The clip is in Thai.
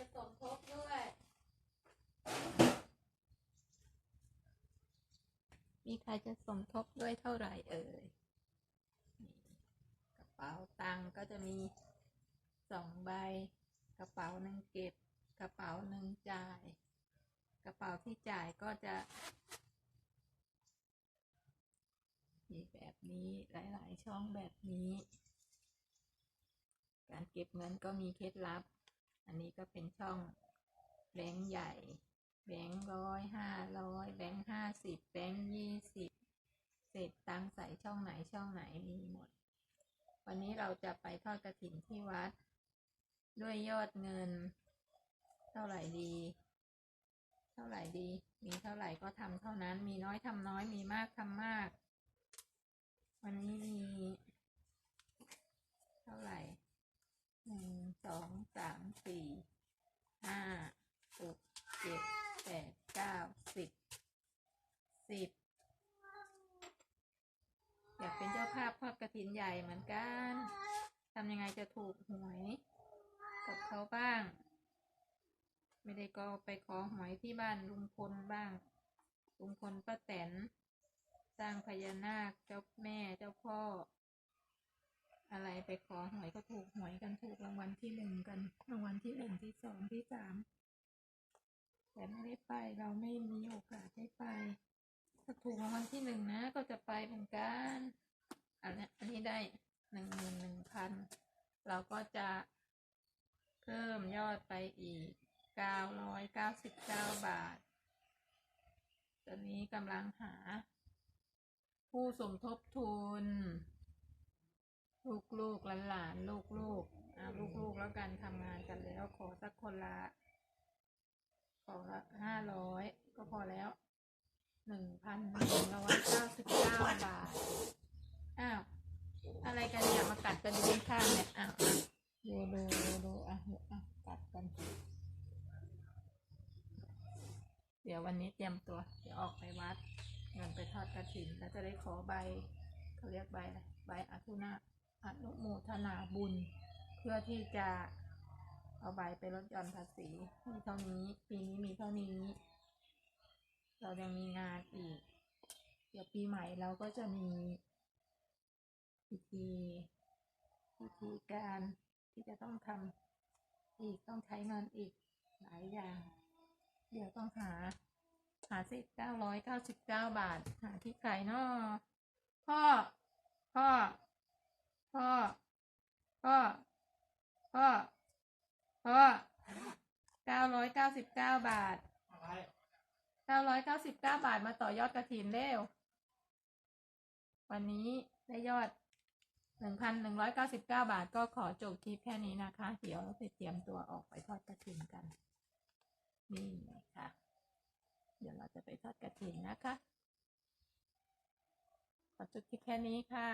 จะสมทบด้วย มีใครจะสมทบด้วยเท่าไหร่เอ่ยกระเป๋าตังก็จะมีสองใบ กระเป๋าหนึ่งเก็บ กระเป๋าหนึ่งจ่าย กระเป๋าที่จ่ายก็จะมีแบบนี้หลาย ๆ ช่องแบบนี้ การเก็บเงินก็มีเคล็ดลับ อันนี้ก็เป็นช่องแบงค์ใหญ่ แบงค์ร้อยห้าร้อยแบงค์ห้าสิบแบงค์ยี่สิบเศษตังใส่ช่องไหนช่องไหนมีหมด วันนี้เราจะไปทอดกระถิ่นที่วัด ด้วยยอดเงิน เท่าไหร่ดี เท่าไหร่ดี มีเท่าไหร่ก็ทำเท่านั้น มีน้อยทำน้อยมีมากทำมาก วันนี้มี เท่าไหร่ สองสามสี่ห้าหกเจ็ดแปดเก้าสิบสิบอยากเป็นเจ้าภาพทอดกระถินใหญ่เหมือนกันทำยังไงจะถูกหวยกับเขาบ้าง ไม่ได้ก็ไปขอหวยที่บ้านลุงพลบ้างลุงพลป้าแตน สร้างพญานาคเจ้าแม่เจ้าพ่อ อะไรไปขอหวยก็ถูกหวยกันถูกรางวัลที่หนึ่งกันรางวัลที่หนึ่งที่สองที่สามแต่ไม่ได้ไปเราไม่มีโอกาสได้ไปถ้าถูกรางวัลที่หนึ่งนะก็จะไปเหมือนกันอันนี้อันนี้ได้หนึ่งหมื่นหนึ่งพันเราก็จะเพิ่มยอดไปอีกเก้าร้อยเก้าสิบเก้าบาท ตอนนี้กำลังหา ผู้สมทบทุน ลูกลูกหลานหลานลูกลูกอ่าลูกลูกแล้วกันทำงานกันแล้ว ขอสักคนละขอละห้าร้อยก็พอแล้วหนึ่งพันหนึ่งร้อยเก้าสิบเก้าบาทอ้าวอะไรกันเนี่ยมากัดกันดูข้างๆเนี่ยอ้าวอะดูดูดูดูอะอะกัดกัน เดี๋ยววันนี้เตรียมตัวเดี๋ยวออกไปวัดเงินไปทอดกระถิ่นแล้วจะได้ขอใบเขาเรียกใบอะไรใบอนุนา อนุโมทนาบุญ เพื่อที่จะเอาใบไปลดหย่อนภาษีมีเท่านี้ปีนี้มีเท่านี้ เรายังมีงานอีก เดี๋ยวปีใหม่เราก็จะมีพิธีพิธีการที่จะต้องทำอีกต้องใช้เงินอีกหลายอย่าง เดี๋ยวต้องหาหาสิเก้าร้อยเก้าสิบเก้าบาทหาที่ใครเนาะพ่อ พ่อ พ่อ พ่อ พ่อ พ่อเก้า ร้อยเก้าสิบเก้าบาทอะไรเก้าร้อยเก้าสิบเก้าบาทมาต่อยอดกระถินเร็ว วันนี้ได้ยอดหนึ่งพันหนึ่งร้อยเก้าสิบเก้าบาทก็ขอจบคลิปแค่นี้นะคะ เดี๋ยวไปเตรียมตัวออกไปทอดกระถินกัน นี่ค่ะ เดี๋ยวเราจะไปทอดกระถินนะคะ ขอจบคลิปแค่นี้ค่ะ